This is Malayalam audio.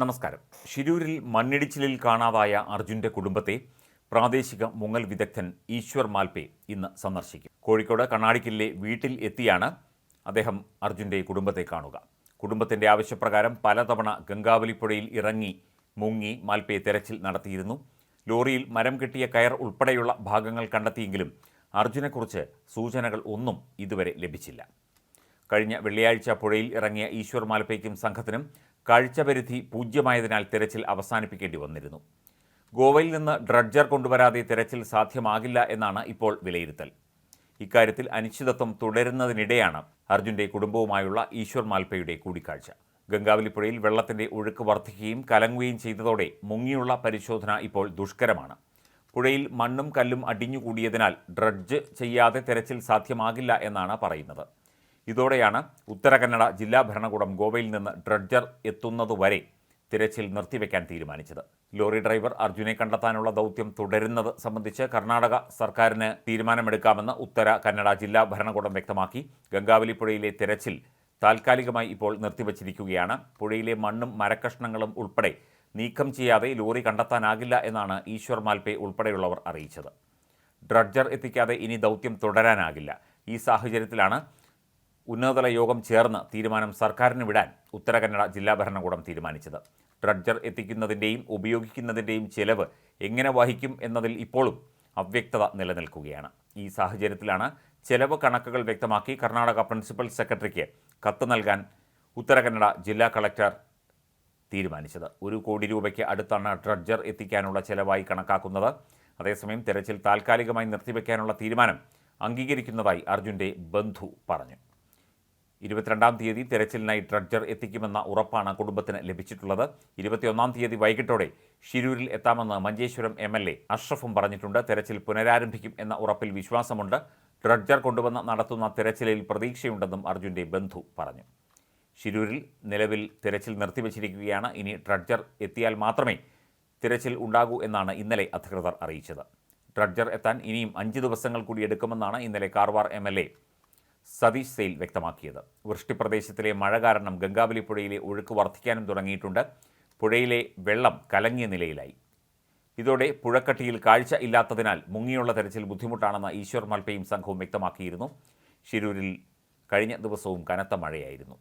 നമസ്കാരം. ശിരൂരിൽ മണ്ണിടിച്ചിലിൽ കാണാതായ അർജുന്റെ കുടുംബത്തെ പ്രാദേശിക മുങ്ങൽ വിദഗ്ധൻ ഈശ്വർ മാൽപേ ഇന്ന് സന്ദർശിക്കും. കോഴിക്കോട് കണ്ണാടിക്കലിലെ വീട്ടിൽ എത്തിയാണ് അദ്ദേഹം അർജുന്റെ കുടുംബത്തെ കാണുക. കുടുംബത്തിന്റെ ആവശ്യപ്രകാരം പലതവണ ഗംഗാവലിപ്പുഴയിൽ ഇറങ്ങി മുങ്ങി മാൽപേ തെരച്ചിൽ നടത്തിയിരുന്നു. ലോറിയിൽ മരം കെട്ടിയ കയർ ഉൾപ്പെടെയുള്ള ഭാഗങ്ങൾ കണ്ടെത്തിയെങ്കിലും അർജുനെക്കുറിച്ച് സൂചനകൾ ഒന്നും ഇതുവരെ ലഭിച്ചില്ല. കഴിഞ്ഞ വെള്ളിയാഴ്ച പുഴയിൽ ഇറങ്ങിയ ഈശ്വർ മാൽപ്പയ്ക്കും സംഘത്തിനും കാഴ്ചപരിധി പൂജ്യമായതിനാൽ തിരച്ചിൽ അവസാനിപ്പിക്കേണ്ടി വന്നിരുന്നു. ഗോവയിൽ നിന്ന് ഡ്രഡ്ജർ കൊണ്ടുവരാതെ തിരച്ചിൽ സാധ്യമാകില്ല എന്നാണ് ഇപ്പോൾ വിലയിരുത്തൽ. ഇക്കാര്യത്തിൽ അനിശ്ചിതത്വം തുടരുന്നതിനിടെയാണ് അർജുന്റെ കുടുംബവുമായുള്ള ഈശ്വർ മാൽപ്പയുടെ കൂടിക്കാഴ്ച. ഗംഗാവലിപ്പുഴയിൽ വെള്ളത്തിന്റെ ഒഴുക്ക് വർദ്ധിക്കുകയും കലങ്ങുകയും ചെയ്തതോടെ മുങ്ങിയുള്ള പരിശോധന ഇപ്പോൾ ദുഷ്കരമാണ്. പുഴയിൽ മണ്ണും കല്ലും അടിഞ്ഞുകൂടിയതിനാൽ ഡ്രഡ്ജ് ചെയ്യാതെ തിരച്ചിൽ സാധ്യമാകില്ല എന്നാണ് പറയുന്നത്. ഇതോടെയാണ് ഉത്തര കന്നഡ ജില്ലാ ഭരണകൂടം ഗോവയിൽ നിന്ന് ഡ്രഡ്ജർ എത്തുന്നതുവരെ തിരച്ചിൽ നിർത്തിവെക്കാൻ തീരുമാനിച്ചത്. ലോറി ഡ്രൈവർ അർജുനെ കണ്ടെത്താനുള്ള ദൗത്യം തുടരുന്നത് സംബന്ധിച്ച് കർണാടക സർക്കാരിന് തീരുമാനമെടുക്കാമെന്ന് ഉത്തര കന്നഡ ജില്ലാ ഭരണകൂടം വ്യക്തമാക്കി. ഗംഗാവലി പുഴയിലെ തിരച്ചിൽ താൽക്കാലികമായി ഇപ്പോൾ നിർത്തിവച്ചിരിക്കുകയാണ്. പുഴയിലെ മണ്ണും മരക്കഷ്ണങ്ങളും ഉൾപ്പെടെ നീക്കം ചെയ്യാതെ ലോറി കണ്ടെത്താനാകില്ല എന്നാണ് ഈശ്വർ മാൽപേ ഉൾപ്പെടെയുള്ളവർ അറിയിച്ചത്. ഡ്രഡ്ജർ എത്തിക്കാതെ ഇനി ദൗത്യം തുടരാനാകില്ല. ഈ സാഹചര്യത്തിലാണ് ഉന്നതതല യോഗം ചേർന്ന് തീരുമാനം സർക്കാരിന് വിടാൻ ഉത്തര കന്നഡ ജില്ലാ ഭരണകൂടം തീരുമാനിച്ചത്. ഡ്രഡ്ജർ എത്തിക്കുന്നതിന്റെയും ഉപയോഗിക്കുന്നതിന്റെയും ചെലവ് എങ്ങനെ വഹിക്കും എന്നതിൽ ഇപ്പോഴും അവ്യക്തത നിലനിൽക്കുകയാണ്. ഈ സാഹചര്യത്തിലാണ് ചെലവ് കണക്കുകൾ വ്യക്തമാക്കി കർണാടക പ്രിൻസിപ്പൽ സെക്രട്ടറിക്ക് കത്ത് നൽകാൻ ഉത്തര കന്നഡ ജില്ലാ കളക്ടർ തീരുമാനിച്ചത്. ഒരു കോടി രൂപയ്ക്ക് അടുത്താണ് ഡ്രഡ്ജർ എത്തിക്കാനുള്ള ചെലവായി കണക്കാക്കുന്നത്. അതേസമയം തിരച്ചിൽ താൽക്കാലികമായി നിർത്തിവെക്കാനുള്ള തീരുമാനം അംഗീകരിക്കുന്നതായി അർജുന്റെ ബന്ധു പറഞ്ഞു. ഇരുപത്തിരണ്ടാം തീയതി തിരച്ചിലിനായി ഡ്രഡ്ജർ എത്തിക്കുമെന്ന ഉറപ്പാണ് കുടുംബത്തിന് ലഭിച്ചിട്ടുള്ളത്. ഇരുപത്തിയൊന്നാം തീയതി വൈകിട്ടോടെ ഷിരൂരിൽ എത്താമെന്ന് മഞ്ചേശ്വരം എം എൽ എ അഷ്റഫും പറഞ്ഞിട്ടുണ്ട്. തെരച്ചിൽ പുനരാരംഭിക്കും എന്ന ഉറപ്പിൽ വിശ്വാസമുണ്ട്. ഡ്രഡ്ജർ കൊണ്ടുവന്ന് നടത്തുന്ന തെരച്ചിലിൽ പ്രതീക്ഷയുണ്ടെന്നും അർജുന്റെ ബന്ധു പറഞ്ഞു. ഷിരൂരിൽ നിലവിൽ തിരച്ചിൽ നിർത്തിവച്ചിരിക്കുകയാണ്. ഇനി ഡ്രഡ്ജർ എത്തിയാൽ മാത്രമേ തിരച്ചിൽ ഉണ്ടാകൂ എന്നാണ് ഇന്നലെ അധികൃതർ അറിയിച്ചത്. ഡ്രഡ്ജർ എത്താൻ ഇനിയും അഞ്ച് ദിവസങ്ങൾ കൂടി എടുക്കുമെന്നാണ് ഇന്നലെ കാർവാർ എം സതീഷ് സെയിൽ വ്യക്തമാക്കിയത്. വൃഷ്ടിപ്രദേശത്തിലെ മഴ കാരണം ഗംഗാവലി പുഴയിലെ ഒഴുക്ക് വർദ്ധിക്കാനും തുടങ്ങിയിട്ടുണ്ട്. പുഴയിലെ വെള്ളം കലങ്ങിയ നിലയിലായി. ഇതോടെ പുഴക്കട്ടിയിൽ കാഴ്ച ഇല്ലാത്തതിനാൽ മുങ്ങിയുള്ള തെരച്ചിൽ ബുദ്ധിമുട്ടാണെന്ന് ഈശ്വർ മൽപ്പയും സംഘവും വ്യക്തമാക്കിയിരുന്നു. ഷിരൂരിൽ കഴിഞ്ഞ ദിവസവും കനത്ത മഴയായിരുന്നു.